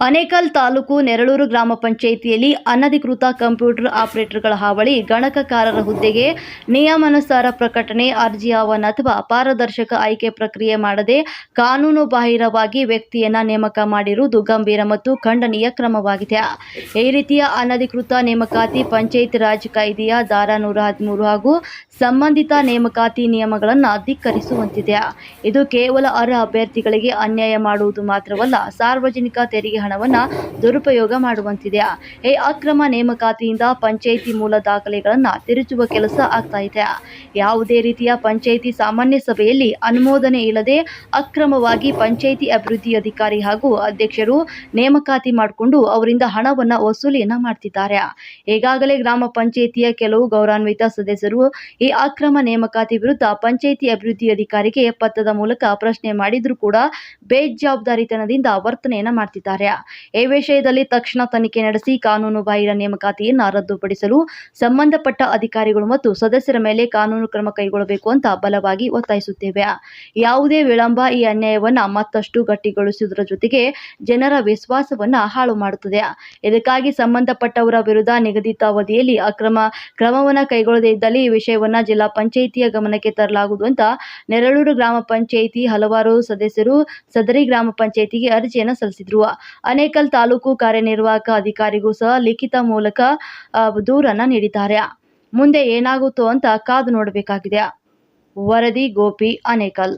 ಅನೇಕಲ್ ತಾಲೂಕು ನೆರಳೂರು ಗ್ರಾಮ ಪಂಚಾಯಿತಿಯಲ್ಲಿ ಅನಧಿಕೃತ ಕಂಪ್ಯೂಟರ್ ಆಪರೇಟರ್ಗಳ ಹಾವಳಿ ಗಣಕಕಾರರ ಹುದ್ದೆಗೆ ನಿಯಮಾನುಸಾರ ಪ್ರಕಟಣೆ ಅರ್ಜಿ ಆಹ್ವಾನ ಅಥವಾ ಪಾರದರ್ಶಕ ಆಯ್ಕೆ ಪ್ರಕ್ರಿಯೆ ಮಾಡದೆ ಕಾನೂನು ಬಾಹಿರವಾಗಿ ವ್ಯಕ್ತಿಯನ್ನ ನೇಮಕ ಮಾಡಿರುವುದು ಗಂಭೀರ ಮತ್ತು ಖಂಡನೀಯ ಕ್ರಮವಾಗಿದೆ. ಈ ರೀತಿಯ ಅನಧಿಕೃತ ನೇಮಕಾತಿ ಪಂಚಾಯತ್ ರಾಜ್ ಕಾಯ್ದೆಯ ಧಾರಾ ನೂರ ಹದಿಮೂರು ಹಾಗೂ ಸಂಬಂಧಿತ ನೇಮಕಾತಿ ನಿಯಮಗಳನ್ನು ಧಿಕ್ಕರಿಸುವಂತಿದೆ. ಇದು ಕೇವಲ ಅರ್ಹ ಅಭ್ಯರ್ಥಿಗಳಿಗೆ ಅನ್ಯಾಯ ಮಾಡುವುದು ಮಾತ್ರವಲ್ಲ, ಸಾರ್ವಜನಿಕ ತೆರಿಗೆ ಹಣವನ್ನು ದುರುಪಯೋಗ ಮಾಡುವಂತಿದೆ. ಈ ಅಕ್ರಮ ನೇಮಕಾತಿಯಿಂದ ಪಂಚಾಯಿತಿ ಮೂಲ ದಾಖಲೆಗಳನ್ನು ತಿರುಚುವ ಕೆಲಸ ಆಗ್ತಾ ಇದೆ ಯಾವುದೇ ರೀತಿಯ ಪಂಚಾಯಿತಿ ಸಾಮಾನ್ಯ ಸಭೆಯಲ್ಲಿ ಅನುಮೋದನೆ ಇಲ್ಲದೆ ಅಕ್ರಮವಾಗಿ ಪಂಚಾಯಿತಿ ಅಭಿವೃದ್ಧಿ ಅಧಿಕಾರಿ ಹಾಗೂ ಅಧ್ಯಕ್ಷರು ನೇಮಕಾತಿ ಮಾಡಿಕೊಂಡು ಅವರಿಂದ ಹಣವನ್ನು ವಸೂಲಿಯನ್ನ ಮಾಡ್ತಿದ್ದಾರೆ. ಈಗಾಗಲೇ ಗ್ರಾಮ ಪಂಚಾಯಿತಿಯ ಕೆಲವು ಗೌರವಾನ್ವಿತ ಸದಸ್ಯರು ಈ ಅಕ್ರಮ ನೇಮಕಾತಿ ವಿರುದ್ಧ ಪಂಚಾಯಿತಿ ಅಭಿವೃದ್ಧಿ ಅಧಿಕಾರಿಗೆ ಪತ್ರದ ಮೂಲಕ ಪ್ರಶ್ನೆ ಮಾಡಿದ್ರು ಕೂಡ ಬೇಜವಾಬ್ದಾರಿತನದಿಂದ ವರ್ತನೆಯನ್ನ ಮಾಡ್ತಿದ್ದಾರೆ. ಈ ವಿಷಯದಲ್ಲಿ ತಕ್ಷಣ ತನಿಖೆ ನಡೆಸಿ ಕಾನೂನು ಬಾಹಿರ ನೇಮಕಾತಿಯನ್ನು ರದ್ದುಪಡಿಸಲು ಸಂಬಂಧಪಟ್ಟ ಅಧಿಕಾರಿಗಳು ಮತ್ತು ಸದಸ್ಯರ ಮೇಲೆ ಕಾನೂನು ಕ್ರಮ ಕೈಗೊಳ್ಳಬೇಕು ಅಂತ ಬಲವಾಗಿ ಒತ್ತಾಯಿಸುತ್ತೇವೆ. ಯಾವುದೇ ವಿಳಂಬ ಈ ಅನ್ಯಾಯವನ್ನ ಮತ್ತಷ್ಟು ಗಟ್ಟಿಗೊಳಿಸುವುದರ ಜೊತೆಗೆ ಜನರ ವಿಶ್ವಾಸವನ್ನ ಹಾಳು ಮಾಡುತ್ತದೆ. ಇದಕ್ಕಾಗಿ ಸಂಬಂಧಪಟ್ಟವರ ವಿರುದ್ಧ ನಿಗದಿತ ಅವಧಿಯಲ್ಲಿ ಅಕ್ರಮ ಕ್ರಮವನ್ನ ಕೈಗೊಳ್ಳದೇ ಇದ್ದಲ್ಲಿ ಈ ವಿಷಯವನ್ನ ಜಿಲ್ಲಾ ಪಂಚಾಯಿತಿಯ ಗಮನಕ್ಕೆ ತರಲಾಗುವುದು ಅಂತ ನೆರಳೂರು ಗ್ರಾಮ ಪಂಚಾಯಿತಿ ಹಲವಾರು ಸದಸ್ಯರು ಸದರಿ ಗ್ರಾಮ ಪಂಚಾಯಿತಿಗೆ ಅರ್ಜಿಯನ್ನು ಸಲ್ಲಿಸಿದ್ರು. ಅನೇಕಲ್ ತಾಲೂಕು ಕಾರ್ಯನಿರ್ವಾಹಕ ಅಧಿಕಾರಿಗೂ ಸಹ ಲಿಖಿತ ಮೂಲಕ ದೂರನ್ನ ನೀಡಿದ್ದಾರೆ. ಮುಂದೆ ಏನಾಗುತ್ತೋ ಅಂತ ಕಾದು ನೋಡಬೇಕಾಗಿದೆ. ವರದಿ ಗೋಪಿ ಅನೇಕಲ್.